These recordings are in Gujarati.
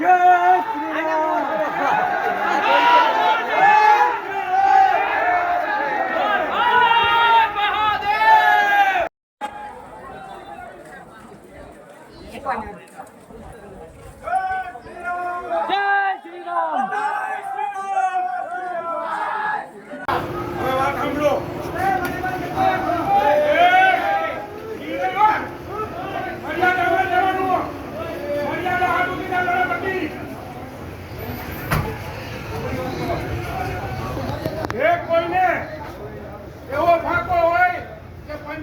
Thank.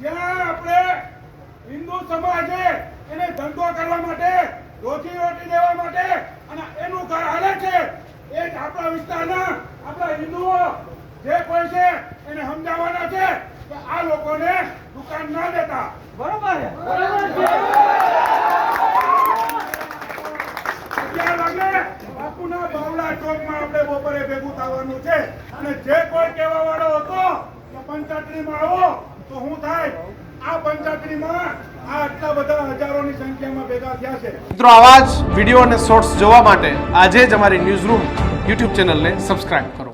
જ્યાં આપણે હિન્દુ સમાજે એને ધંધો કરવા માટે રોજી રોટી દેવા માટે અને એનું ઘર હાલે છે એ જ આપણા વિસ્તારના આપણા હિન્દુઓ જે કોઈ છે એને સમજાવવાના છે કે આ લોકોને દુકાન ના દેતા. બરોબર છે. અગિયાર વાગે બાપુના બાવળા ચોકમાં આપણે બપોરે ભેગું થવાનું છે. અને જે કોઈ કહેવા વાળો હતો કે પંચાયતરીમાં આવો તો હું થાય? આ પંચાયતરીમાં આ આટલા બધા હજારોની સંખ્યામાં ભેગા થયા છે. મિત્રો, આવા જ વીડિયો અને શોર્ટ્સ જોવા માટે આજે જ અમારી ન્યૂઝ રૂમ યુટ્યુબ ચેનલને સબસ્ક્રાઇબ કરો.